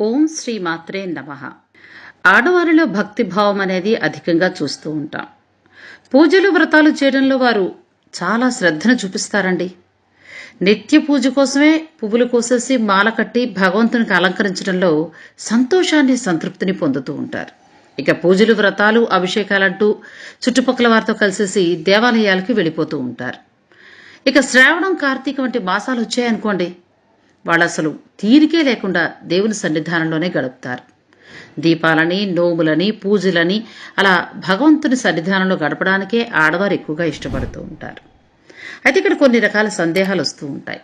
ఓం శ్రీ మాత్రే నమ. ఆడవారిలో భక్తి భావం అనేది అధికంగా చూస్తూ ఉంటాం. పూజలు వ్రతాలు చేయడంలో వారు చాలా శ్రద్ధను చూపిస్తారండి. నిత్య పూజ కోసమే పువ్వులు కోసేసి మాల కట్టి భగవంతునికి అలంకరించడంలో సంతోషాన్ని సంతృప్తిని పొందుతూ ఉంటారు. ఇక పూజలు వ్రతాలు అభిషేకాలంటూ చుట్టుపక్కల వారితో కలిసేసి దేవాలయాలకు వెళ్ళిపోతూ ఉంటారు. ఇక శ్రావణం కార్తీక వంటి మాసాలు వచ్చాయనుకోండి వాళ్ళు అసలు తీరికే లేకుండా దేవుని సన్నిధానంలోనే గడుపుతారు. దీపాలని నోములని పూజలని అలా భగవంతుని సన్నిధానంలో గడపడానికే ఆడవారు ఎక్కువగా ఇష్టపడుతూ ఉంటారు. అయితే ఇక్కడ కొన్ని రకాల సందేహాలు వస్తూ ఉంటాయి.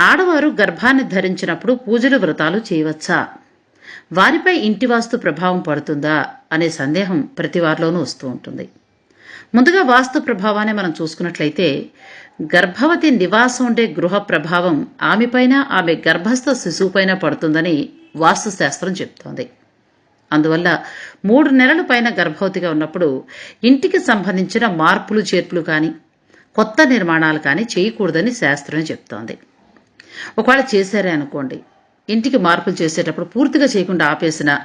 ఆడవారు గర్భాన్ని ధరించినప్పుడు పూజలు వ్రతాలు చేయవచ్చా? వారిపై ఇంటి వాస్తు ప్రభావం పడుతుందా? అనే సందేహం ప్రతి వారిలోనూ వస్తూ ఉంటుంది. ముందుగా వాస్తు ప్రభావాన్ని మనం చూసుకున్నట్లయితే గర్భవతి నివాసం ఉండే గృహ ప్రభావం ఆమెపైన ఆమె గర్భస్థ శిశువుపైన పడుతుందని వాస్తుశాస్త్రం చెప్తోంది. అందువల్ల మూడు నెలల పైన గర్భవతిగా ఉన్నప్పుడు ఇంటికి సంబంధించిన మార్పులు చేర్పులు కానీ కొత్త నిర్మాణాలు కానీ చేయకూడదని శాస్త్రమే చెప్తోంది. ఒకవేళ చేశారే అనుకోండి ఇంటికి మార్పులు చేసేటప్పుడు పూర్తిగా చేయకుండా ఆపేసిన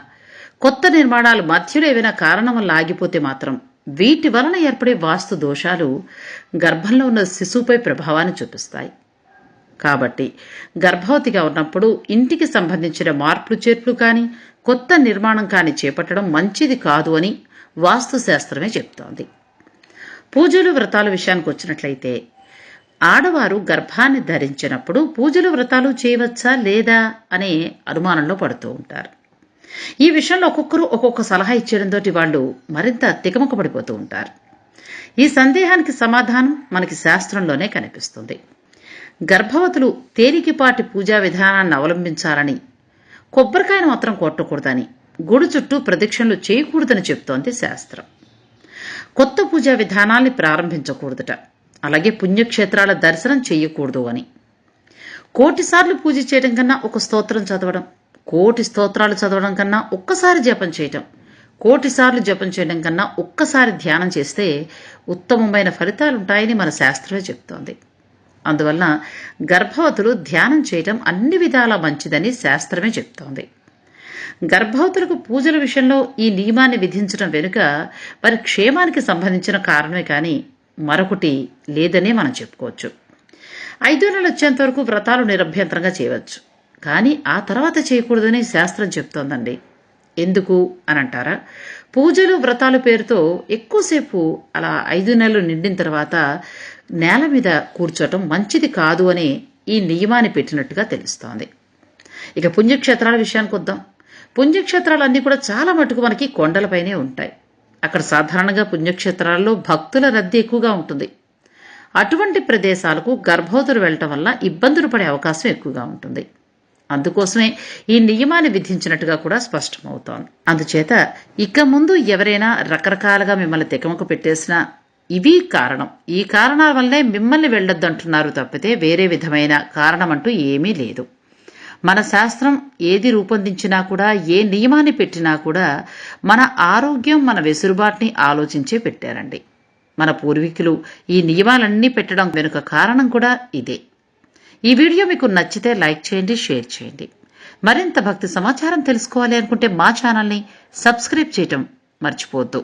కొత్త నిర్మాణాలు మధ్యలో ఏవైనా కారణం వల్ల ఆగిపోతే మాత్రం వీటి వలన ఏర్పడే వాస్తు దోషాలు గర్భంలో ఉన్న శిశువుపై ప్రభావాన్ని చూపిస్తాయి. కాబట్టి గర్భవతిగా ఉన్నప్పుడు ఇంటికి సంబంధించిన మార్పులు చేర్పులు కానీ కొత్త నిర్మాణం కానీ చేపట్టడం మంచిది కాదు అని వాస్తుశాస్త్రమే చెప్తోంది. పూజలు వ్రతాల విషయానికి వచ్చినట్లయితే ఆడవారు గర్భాన్ని ధరించినప్పుడు పూజలు వ్రతాలు చేయవచ్చా లేదా అనే అనుమానంలో పడుతూ ఉంటారు. ఈ విషయంలో ఒక్కొక్కరు ఒక్కొక్క సలహా ఇచ్చేయడంతో వాళ్ళు మరింత తికమకపడిపోతూ ఉంటారు. ఈ సందేహానికి సమాధానం మనకి శాస్త్రంలోనే కనిపిస్తుంది. గర్భవతులు తేలికపాటి పూజా విధానాన్ని అవలంబించాలని కొబ్బరికాయను మాత్రం కొట్టకూడదని గుడి చుట్టూ ప్రదక్షిణలు చేయకూడదని చెప్తోంది శాస్త్రం. కొత్త పూజా విధానాల్ని ప్రారంభించకూడదట అలాగే పుణ్యక్షేత్రాల దర్శనం చేయకూడదు అని. కోటిసార్లు పూజ చేయడం కన్నా ఒక స్తోత్రం చదవడం కోటి స్తోత్రాలు చదవడం కన్నా ఒక్కసారి జపం చేయటం కోటిసార్లు జపం చేయడం కన్నా ఒక్కసారి ధ్యానం చేస్తే ఉత్తమమైన ఫలితాలుంటాయని మన శాస్త్రమే చెప్తోంది. అందువలన గర్భవతులు ధ్యానం చేయటం అన్ని విధాలా మంచిదని శాస్త్రమే చెప్తోంది. గర్భవతులకు పూజల విషయంలో ఈ నియమాన్ని విధించడం వెనుక వారి క్షేమానికి సంబంధించిన కారణమే కానీ మరొకటి లేదనే మనం చెప్పుకోవచ్చు. ఐదు నెలలు వచ్చేంత వరకు వ్రతాలు నిరభ్యంతరంగా చేయవచ్చు. కానీ ఆ తర్వాత చేయకూడదని శాస్త్రం చెప్తోందండి. ఎందుకు అని అంటారా పూజలు వ్రతాలు పేరుతో ఎక్కువసేపు అలా ఐదు నెలలు నిండిన తర్వాత నేల మీద కూర్చోటం మంచిది కాదు అని ఈ నియమాన్ని పెట్టినట్టుగా తెలుస్తోంది. ఇక పుణ్యక్షేత్రాల విషయానికి వద్దాం. పుణ్యక్షేత్రాలన్నీ కూడా చాలా మటుకు మనకి కొండలపైనే ఉంటాయి. అక్కడ సాధారణంగా పుణ్యక్షేత్రాల్లో భక్తుల రద్దీ ఎక్కువగా ఉంటుంది. అటువంటి ప్రదేశాలకు గర్భవతులు వెళ్ళటం వల్ల ఇబ్బందులు పడే అవకాశం ఎక్కువగా ఉంటుంది. అందుకోసమే ఈ నియమాన్ని విధించినట్టుగా కూడా స్పష్టమవుతోంది. అందుచేత ఇక ముందు ఎవరైనా రకరకాలుగా మిమ్మల్ని తికమక పెట్టేసినా ఇవి కారణం. ఈ కారణాల వల్లే మిమ్మల్ని వెళ్ళొద్దంటున్నారు తప్పితే వేరే విధమైన కారణం అంటూ ఏమీ లేదు. మన శాస్త్రం ఏది రూపొందించినా కూడా ఏ నియమాన్ని పెట్టినా కూడా మన ఆరోగ్యం మన వెసులుబాటుని ఆలోచించే పెట్టారండి. మన పూర్వీకులు ఈ నియమాలన్నీ పెట్టడం వెనుక కారణం కూడా ఇదే. ఈ వీడియో మీకు నచ్చితే లైక్ చేయండి షేర్ చేయండి. మరింత భక్తి సమాచారం తెలుసుకోవాలి అనుకుంటే మా ఛానల్ని సబ్స్క్రైబ్ చేయటం మర్చిపోవద్దు.